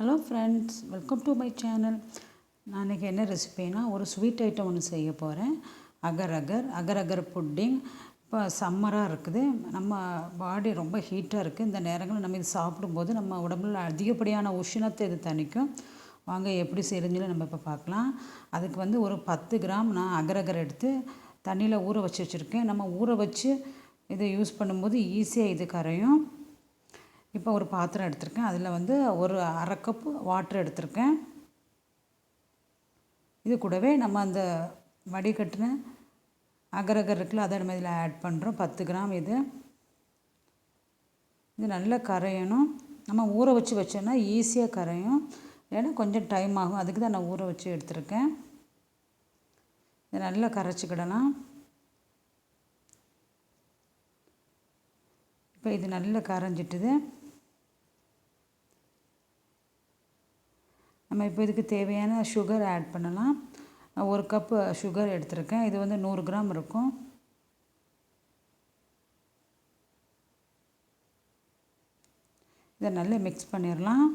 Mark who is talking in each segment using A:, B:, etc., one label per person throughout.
A: Hello friends welcome to my channel நான் இன்றைக்கி என்ன ரெசிபினா ஒரு ஸ்வீட் ஐட்டம் ஒன்று செய்ய போகிறேன் அகர் அகர். அகர் அகர் புட்டிங் இப்போ சம்மராக இருக்குது. நம்ம பாடி ரொம்ப ஹீட்டாக இருக்குது இந்த நேரங்களில் நம்ம இது சாப்பிடும்போது நம்ம உடம்புல அதிகப்படியான உஷ்ணத்தை இது தணிக்கும். வாங்க எப்படி செய்கிறதுன்னு நம்ம இப்போ பார்க்கலாம். அதுக்கு வந்து ஒரு பத்து கிராம் நான் அகர் அகர் எடுத்து தண்ணியில் ஊற வச்சு வச்சுருக்கேன். நம்ம ஊற வச்சு இதை யூஸ் பண்ணும்போது ஈஸியாக இது கரையும். இப்போ ஒரு பாத்திரம் எடுத்திருக்கேன். அதில் வந்து ஒரு அரை கப்பு வாட்ரு எடுத்திருக்கேன். இது கூடவே நம்ம அந்த வடிகட்டின அகரகர் இருக்குல்ல அதை நம்ம இதில் ஆட் பண்ணுறோம் பத்து கிராம் இது. இது நல்லா கரையணும். நம்ம ஊற வச்சு வச்சோன்னா ஈஸியாக கரையும். ஏன்னா கொஞ்சம் டைம் ஆகும். அதுக்கு தான் நான் ஊற வச்சு எடுத்திருக்கேன். இதை நல்லா கரைச்சிக்கிடலாம். இப்போ இது நல்லா கரைஞ்சிட்டுது. நம்ம இப்போ இதுக்கு தேவையான சுகர் ஆட் பண்ணலாம். ஒரு கப்பு சுகர் எடுத்திருக்கேன். இது வந்து நூறு கிராம் இருக்கும். இதை நல்லா மிக்ஸ் பண்ணிடலாம்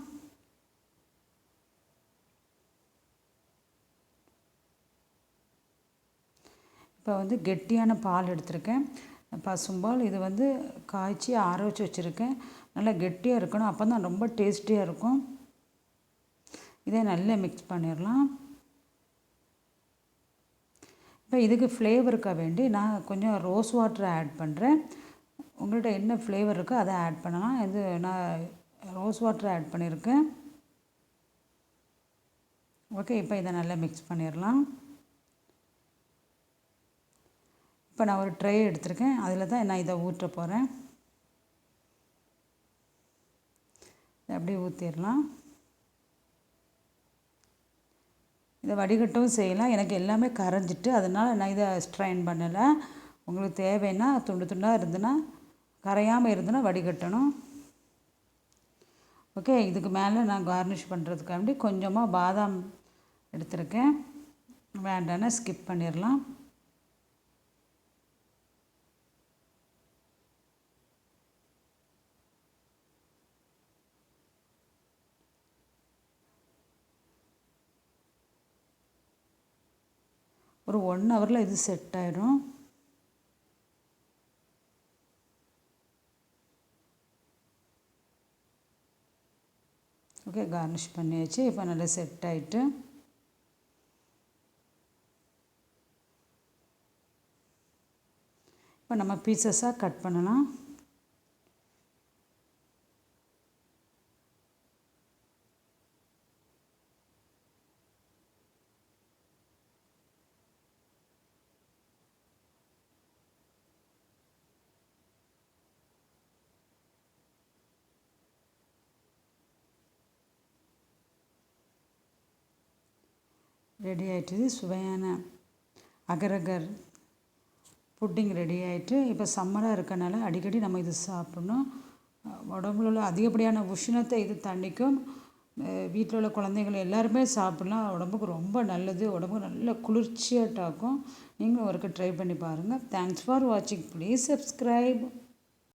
A: இப்போ வந்து கெட்டியான பால் எடுத்திருக்கேன். பசும்பால் இது வந்து காய்ச்சி ஆற வச்சு வச்சுருக்கேன். நல்லா கெட்டியாக இருக்கணும். அப்போ தான் ரொம்ப டேஸ்டியாக இருக்கும். இதை நல்லா மிக்ஸ் பண்ணிடலாம் இப்போ இதுக்கு ஃப்ளேவருக்காக வேண்டி நான் கொஞ்சம் ரோஸ் வாட்டர் ஆட் பண்ணுறேன் உங்கள்கிட்ட என்ன ஃப்ளேவர் இருக்கோ அதை ஆட் பண்ணலாம். இது நான் ரோஸ் வாட்டர் ஆட் பண்ணியிருக்கேன் ஓகே இப்போ இதை நல்லா மிக்ஸ் பண்ணிடலாம் இப்போ நான் ஒரு ட்ரே எடுத்திருக்கேன். அதில் தான் நான் இதை ஊற்ற போகிறேன் அப்படியே ஊற்றிடலாம் இதை செய்யலாம். எனக்கு எல்லாமே கரைஞ்சிட்டு அதனால் நான் இதை ஸ்ட்ரைன் பண்ணலை. உங்களுக்கு தேவைன்னா துண்டு துண்டாக இருந்துன்னா கரையாமல் இருந்துன்னா வடிகட்டணும். ஓகே இதுக்கு மேலே நான் கார்னிஷ் பண்ணுறதுக்காண்டி கொஞ்சமாக பாதாம் எடுத்திருக்கேன். வேண்டான்னா ஸ்கிப் பண்ணிடலாம் ஒரு ஒன் ஹவரில் இது செட் ஆகிடும் ஓகே கார்னிஷ் பண்ணியாச்சு. இப்போ நல்லா செட் ஆகிட்டு இப்போ நம்ம பீசஸாக கட் பண்ணலாம். ரெடி ஆகிட்டுது சுவையான அகரகர் புட்டிங் ரெடி ஆகிட்டு இப்போ சம்மராக இருக்கனால அடிக்கடி நம்ம இது சாப்பிட்ணும். உடம்புல உள்ள அதிகப்படியான உஷ்ணத்தை இது தண்ணிக்கும் வீட்டில் உள்ள குழந்தைகள் எல்லாருமே சாப்பிட்லாம். உடம்புக்கு ரொம்ப நல்லது. உடம்புக்கு நல்ல குளிர்ச்சியாக டாக்கும் நீங்களும் ஒருக்க ட்ரை பண்ணி பாருங்கள் தேங்க்ஸ் ஃபார் வாட்சிங் ப்ளீஸ் சப்ஸ்கிரைப்